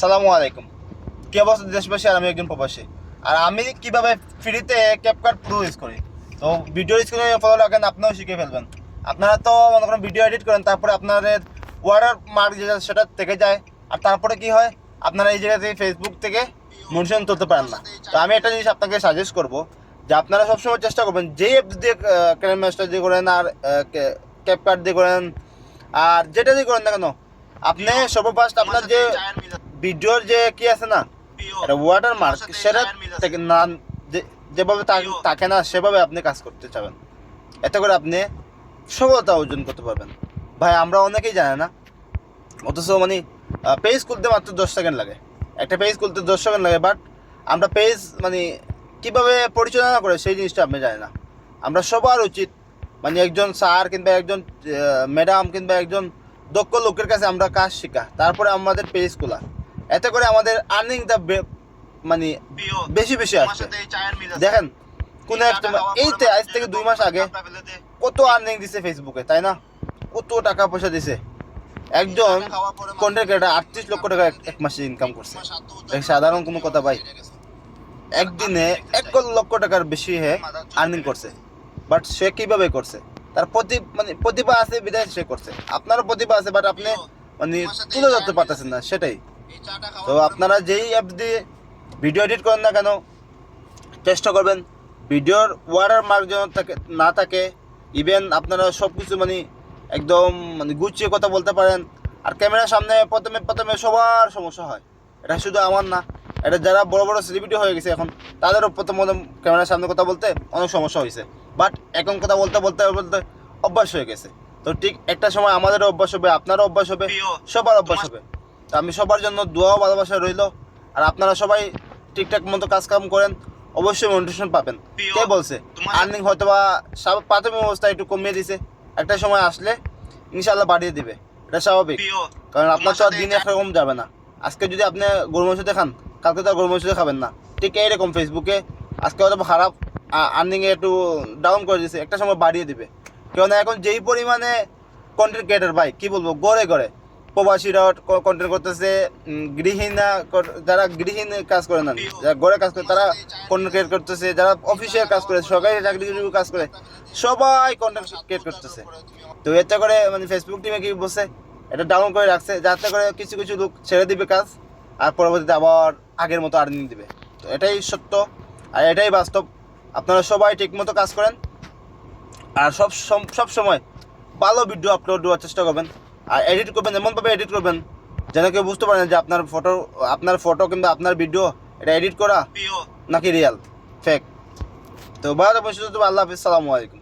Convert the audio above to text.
সালামু আলাইকুম। কি অবস্থা দেশবাসী? আর আমি একজন প্রবাসী। আর আমি কীভাবে ফ্রিতে ক্যাপকাট প্রো ইউজ করি? তো ভিডিও স্ক্রিনে ফলো রাখেন আপনিও শিখে ফেলবেন। আপনারা তো মনে করেন ভিডিও এডিট করেন, তারপরে আপনাদের ওয়াটার মার্ক যেটা, সেটা থেকে যায়। আর তারপরে কি হয়? আপনারা এই জায়গা থেকে ফেসবুক থেকে মনিশন তুলতে পারেন না। তো আমি একটা জিনিস আপনাকে সাজেস্ট করব, যে আপনারা সবসময় চেষ্টা করবেন, যেই অ্যাপ দিয়ে ক্যারেন মাস্টার দিয়ে করেন, আর ক্যাপকাট দিয়ে করেন, আর যেটা দিয়ে করেন না কেন, আপনি সর্বফার্স্ট আপনার যে ভিডিওর যে কি আছে না ওয়াটার মার্ক সেটা না যেভাবে থাকে না সেভাবে আপনি কাজ করতে চাবেন। এতে করে আপনি সফলতা অর্জন করতে পারবেন। ভাই আমরা অনেকেই জানে না অথচ মানে পেজ খুলতে মাত্র দশ সেকেন্ড লাগে। একটা পেজ খুলতে দশ সেকেন্ড লাগে বাট আমরা পেজ মানে কীভাবে পরিচালনা করে সেই জিনিসটা আপনি জানেন না। আমরা সবার উচিত মানে একজন স্যার কিংবা একজন ম্যাডাম কিংবা একজন দক্ষ লোকের কাছে আমরা কাজ শেখা তারপরে আমাদের পেজ খোলা। এতে করে আমাদের আর্নিংটা মানে বেশি বেশি আসছে। দেখেন কোন একটা এই তে- আজ থেকে দুই মাস আগে কত আর্নিং দিছে ফেসবুকে তাই না? কত টাকা পয়সা দিছে। একজন কন্টেন্ট ক্রিয়েটার আটত্রিশ লক্ষ টাকা এক- মাসে ইনকাম করছে। সাধারণ কোনো কথা ভাই। একদিনে এক লক্ষ টাকার বেশি হে আর্নিং করছে। বাট সে কীভাবে করছে? তার প্রতি মানে প্রতিভা আছে বিধায় সে করছে। আপনারও প্রতিভা আছে বাট আপনি মানে তুলে ধরতে পারতেছেন না সেটাই। তো আপনারা যেই অ্যাপ দিয়ে ভিডিও এডিট করেন না কেন চেষ্টা করবেন। ভিডিওর ওয়াটার মার্ক যেন থাকে না থাকে ইভেন আপনারা সব কিছু মানে একদম মানে গুছিয়ে কথা বলতে পারেন। আর ক্যামেরার সামনে প্রথমে প্রথমে সবার সমস্যা হয়। এটা শুধু আমার না এটা যারা বড় বড় সেলিব্রিটি হয়ে গেছে এখন তাদেরও প্রথম প্রথম ক্যামেরার সামনে কথা বলতে অনেক সমস্যা হয়েছে। বাট এখন কথা বলতে বলতে বলতে অভ্যাস হয়ে গেছে। তো ঠিক একটা সময় আমাদেরও অভ্যাস হবে আপনারও অভ্যাস হবে সবার অভ্যাস হবে। তো আমি সবার জন্য দোয়া ও ভালোবাসা রইল। আর আপনারা সবাই ঠিকঠাক মতো কাজ কাম করেন অবশ্যই মোটিভেশন পাবেন। কে বলছে? আর্নিং হয়তো বা প্রাথমিক অবস্থা একটু কমিয়ে দিছে। একটা সময় আসলে ইনশাল্লাহ বাড়িয়ে দিবে। এটা স্বাভাবিক। কারণ আপনার তো আর দিন একরকম যাবে না। আজকে যদি আপনি গরু মাংস খান কালকে তো আর গরু মাংস খাবেন না। ঠিক এইরকম ফেসবুকে আজকে হয়তো খারাপ আর্নিংয়ে একটু ডাউন করে দিছে। একটা সময় বাড়িয়ে দিবে। কেননা এখন যেই পরিমাণে কন্টেন্ট ক্রিয়েটার ভাই কি বলব গড়ে গড়ে। প্রবাসীরাও কন্টেন্ট করতেছে উম, গৃহিণা যারা গৃহীণ কাজ করে না যারা গড়ে কাজ করে তারা কন্টেন্ট ক্রিয়েট করতেছে যারা অফিসিয়াল কাজ করে সরকারি চাকরিজীবী কাজ করে সবাই কন্টেন্ট ক্রিয়েট করতেছে। তো এতে করে মানে ফেসবুক টিমে কি বসে এটা ডাউন করে রাখছে যাতে করে কিছু কিছু লোক ছেড়ে দিবে কাজ আর পরবর্তীতে আবার আগের মতো আর্নিং দিবে। তো এটাই সত্য আর এটাই বাস্তব। আপনারা সবাই ঠিকমতো কাজ করেন আর সব সব সময় ভালো ভিডিও আপলোড দেওয়ার চেষ্টা করবেন। আর এডিট করবেন এমনভাবে এডিট করবেন যেন কেউ বুঝতে পারেন যে আপনার ফটো আপনার ফটো কিংবা আপনার ভিডিও এটা এডিট করা নাকি রিয়াল ফেক তো ভালো সুস্থ আল্লাহ হাফিজ সালামু আলাইকুম।